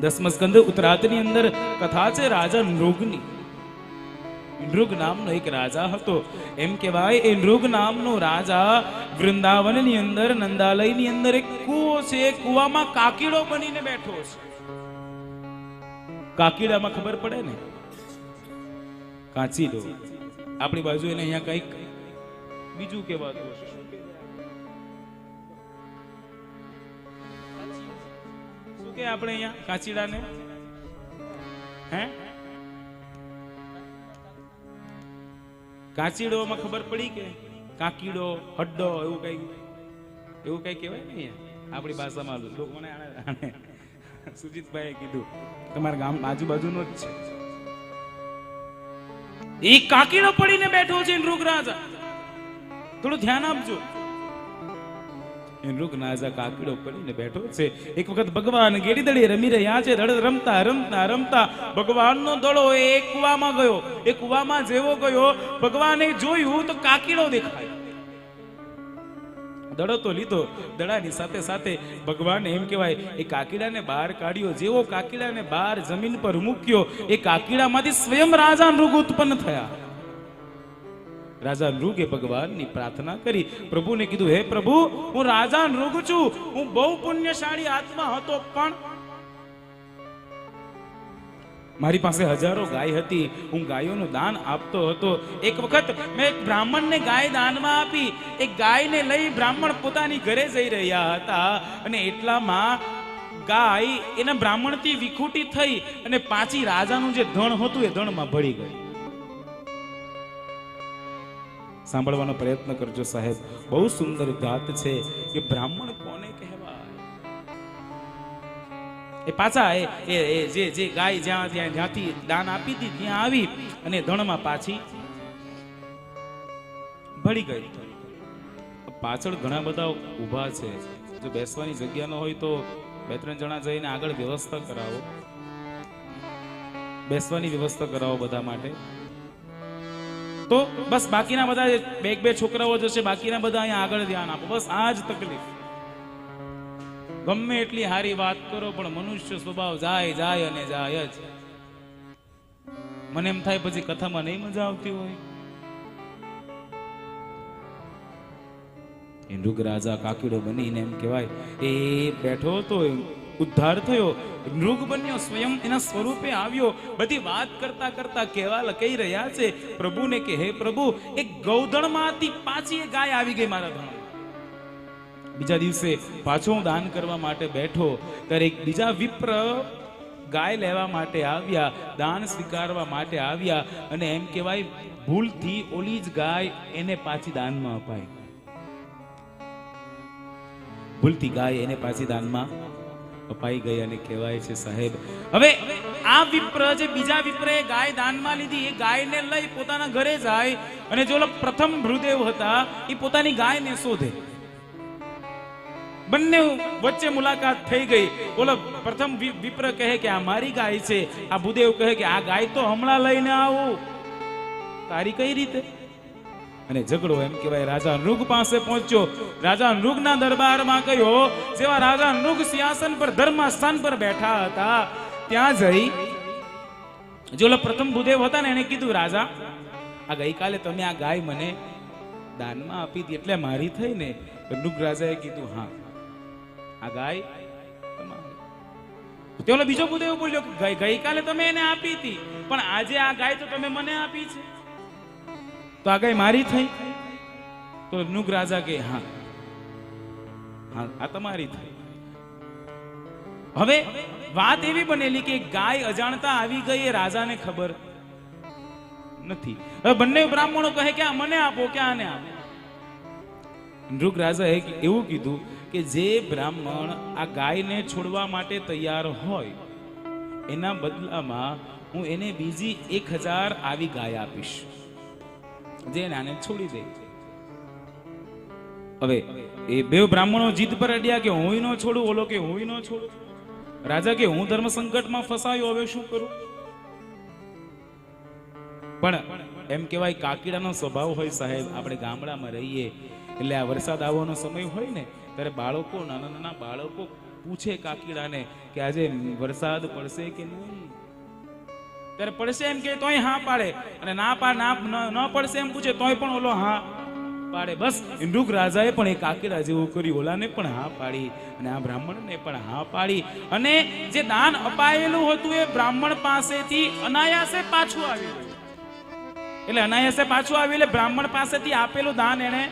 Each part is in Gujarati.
દસમ સ્કંદ ઉત્તરાતની અંદર કથા છે રાજા નૃગની. નૃગ નામનો એક રાજા હતો. એમ કહેવાય એ નૃગ નામનો રાજા વૃંદાવનની અંદર, નંદાલયની અંદર એક કૂવો છે. એ કૂવામાં કાકીડો બનીને બેઠો છે. કાકીડામાં ખબર પડે ને? કાચીડો આપણી બાજુ એને અહીંયા કંઈક બીજું કહેવાતું હશે કે આપણે અહીંયા કાચીડાને હે? કાચીડોમાં ખબર પડી કે કાકીડો, હડ્ડો એવું કઈ? એવું કઈ કહેવાય ને આપણી ભાષામાં લોકોને આને- કીધું. તમારા ગામ આજુબાજુનો જ છે. એ કાકીડો પડીને બેઠો છે નૃગ રાજા થોડું ધ્યાન આપજો. એક વખત ભગવાન ગેડી દડી રમી રહ્યા છે દડ રમતા રમતા રમતા. ભગવાનનો દડો એ કુવામાં ગયો, એ કુવામાં જેવો ગયો. ભગવાને જોયું તો કાકીડો દેખાય? દડો તો લીધો, દડાની સાથે સાથે ભગવાન એમ કહેવાય, એ કાકીડાને બહાર કાઢ્યો, જેવો કાકીડાને બહાર જમીન પર મૂક્યો, એ કાકીડામાંથી સ્વયં રાજા નૃગ ઉત્પન્ન થયા. રાજા નૃગે ભગવાનની પ્રાર્થના કરી. પ્રભુને કીધું, હે પ્રભુ, હું રાજા નૃગ છું. હું બહુ પુણ્યશાળી આત્મા હતો, પણ મારી પાસે હજારો ગાય હતી. હું ગાયોનું દાન આપતો હતો. એક વખત મેં એક બ્રાહ્મણને ગાય દાનમાં આપી. એક ગાયને લઈ બ્રાહ્મણ પોતાની ઘરે જઈ રહ્યા હતા. અને એટલામાં ગાય એના બ્રાહ્મણથી વિખૂટી થઈ અને પાછી રાજાનું જે ધણ હતું એ ધણમાં ભળી ગઈ. સાંભળવાનો પ્રયત્ન કરજો સાહેબ. બહુ સુંદર ગાત છે. કે બ્રાહ્મણ કોને કહેવાય? એ પાછા એ એ- જે જે ગાય જ્યાં જ્યાં જ્યાંથી દાન આપી હતી ત્યાં આવી અને ધણમાં પાછી ભળી ગઈ. પાછળ ઘણા બધા ઊભા છે. જો બેસવાની જગ્યા ન હોય તો બે ત્રણ જણા જઈને આગળ વ્યવસ્થા કરાવો. બેસવાની વ્યવસ્થા કરાવો બધા માટે. તો બસ બાકીના બધા બે બે છોકરાઓ જશે બાકીના બધા અહીંયા આગળ ધ્યાન આપો. બસ આ જ તકલીફ. ગમે એટલી હારી વાત કરો, પણ મનુષ્ય સ્વભાવ જાય જાય અને જાય જ. મને એમ થાય પછી કથામાં નહીં મજા આવતી હોય. ઇન્દુક રાજા કાકીડો બનીને એમ કહેવાય, એ બેઠો તો એ ઉદ્ધાર થયો. મૃગ બન્યો, સ્વયં એના સ્વરૂપે આવ્યો. બધી વાત કરતા કરતા કહેવા કહી રહ્યા છે. પ્રભુને કે, હે પ્રભુ, એક ગૌધણમાંથી પાછી એ ગાય આવી ગઈ મારા ધણ બીજા દિવસે પાછો હું દાન કરવા માટે બેઠો. ત્યારે એક બીજા વિપ્ર ગાય લેવા માટે આવ્યા, દાન સ્વીકારવા માટે આવ્યા અને એમ કહેવાય, ભૂલથી ઓલી જ ગાય એને પાછી દાનમાં અપાય ભૂલથી ગાય એને પાછી દાનમાં અપાઈ ગઈ અને કહેવાય છે, સાહેબ, હવે આ વિપ્ર જે બીજા વિપ્રએ ગાય દાનમાં લીધી, એ ગાયને લઈ પોતાના ઘરે જાય અને જો પ્રથમ ભૃદેવ હતા, એ પોતાની ગાયને શોધે. બંને વચ્ચે મુલાકાત થઈ ગઈ. બોલો પ્રથમ વિપ્ર કહે કે, આ મારી ગાય છે. આ ભૂદેવ કહે કે, આ ગાય તો હમણાં લઈને આવું. તારી કઈ રીતે? અને ઝઘડો એમ કહેવાય. રાજા નૃગ પાસે પહોંચ્યો. રાજા નૃગના દરબારમાં ગયો. જેવા રાજા નૃગ સિંહાસન પર, ધર્મસ્થાન પર બેઠા હતા. ત્યાં જઈ જો પ્રથમ ભૂદેવ હતા ને, એને કીધું, રાજા, આ ગઈકાલે તમે આ ગાય મને દાનમાં આપી હતી એટલે મારી થઈ ને. નૃગ રાજાએ કીધું, હા, આ ગાય તમારી. બીજો ભૂદેવ બોલ્યો ગઈકાલે તમે એને આપી હતી પણ આજે આ ગાય તો તમે મને આપી છે. તો આ ગાય મારી થઈ? તો નુગ રાજા કે, હા. હા, આ તમારી થઈ. હવે વાત એવી બનેલી કે ગાય અજાણતા આવી ગઈ એ રાજાને ખબર નથી. હવે બંને બ્રાહ્મણો કહે કે, આ મને આપો, કે આને આપો? નૃગ રાજાએ એવું કીધું કે જે બ્રાહ્મણ આ ગાયને છોડવા માટે તૈયાર હોય, એના બદલામાં હું એને બીજી એક હજાર આવી ગાય આપીશ. જે આને છોડી દે. હવે એ બે બ્રાહ્મણો જીદ પર અડ્યા કે હું ન છોડું, ઓલો કે હું ન છોડું. રાજા કે હું ધર્મ સંકટમાં ફસાયો, હવે શું કરું? પણ એમ કહેવાય કાકીડાનો સ્વભાવ હોય સાહેબ, આપણે ગામડામાં રહીએ એટલે આ વરસાદ આવવાનો સમય હોય ને, ત્યારે બાળકો, નાના નાના બાળકો પૂછે કાકીડાને કે આજે વરસાદ પડશે કે નહીં? ત્યારે પડશે એમ કે તોય હા પાડે. અને ના પાડ, ના ન- પડશે એમ પૂછે તોય પણ ઓલો હા પાડે. બસ ઇન્દુક રાજાએ પણ એ કાકીડા જેવું કર્યું. ઓલાને પણ હા પાડી અને આ બ્રાહ્મણને પણ હા પાડી. અને જે દાન અપાયેલું હતું એ બ્રાહ્મણ પાસેથી અનાયાસે પાછું આવી એટલે અનાયાસે પાછું આવી એટલે બ્રાહ્મણ પાસેથી આપેલું દાન એને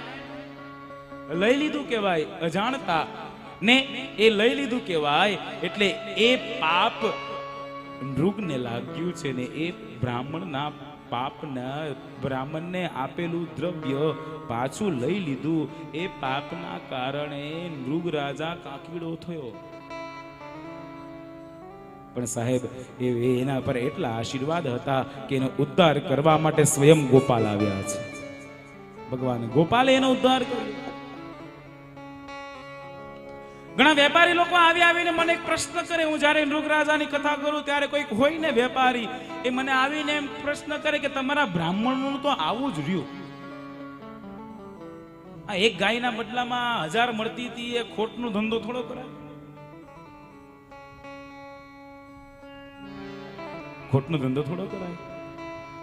લઈ લીધું કહેવાય. અજાણતા ને એ લઈ લીધું કહેવાય. એટલે એ પાપ નૃગને લાગ્યું છે ને એ બ્રાહ્મણના પાપના, બ્રાહ્મણને આપેલું દ્રવ્ય પાછું લઈ લીધું. એ પાપના કારણે મૃગ રાજા કાકીડો થયો. પણ સાહેબ, એ એના પર એટલા આશીર્વાદ હતા કે એનો ઉદ્ધાર કરવા માટે સ્વયં ગોપાલ આવ્યા છે. ભગવાન ગોપાલે એનો ઉદ્ધાર કર્યો. ઘણા વેપારી લોકો આવી આવીને મને એક પ્રશ્ન કરે, હું જ્યારે નૃગરાજાની કથા કરું ત્યારે કોઈક હોય ને વેપારી, એ મને આવીને એમ પ્રશ્ન કરે કે તમારા બ્રાહ્મણનું તો આવું જ રહ્યું. આ એક ગાયના બદલામાં હજાર મળતી હતી, એ ખોટનો ધંધો થોડો કરાય. ખોટનો ધંધો થોડો કરાય.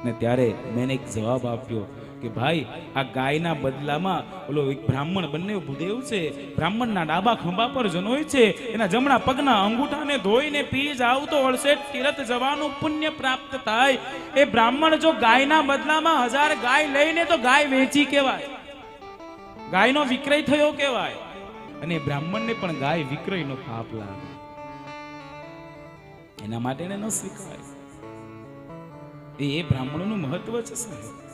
ને ત્યારે મેં એક જવાબ આપ્યો કે, ભાઈ, આ ગાયના બદલામાં ઓલો એક બ્રાહ્મણ, બંને ભૂદેવ છે. બ્રાહ્મણના ડાબા ખંભા પર જનોય છે. એના જમણા પગના અંગૂઠાને ધોઈને પી જાવ તો અળસેટ તીરથ જવાનું પુણ્ય પ્રાપ્ત થાય. એ બ્રાહ્મણ જો ગાયના બદલામાં હજાર ગાય લઈને તો ગાય વેચી કહેવાય. ગાયનો વિક્રય થયો કહેવાય. અને બ્રાહ્મણને પણ ગાય વિક્રયનો પાપ લાગે. એના માટે ન સ્વીકારાય એ બ્રાહ્મણોનું મહત્વ છે સાહેબ.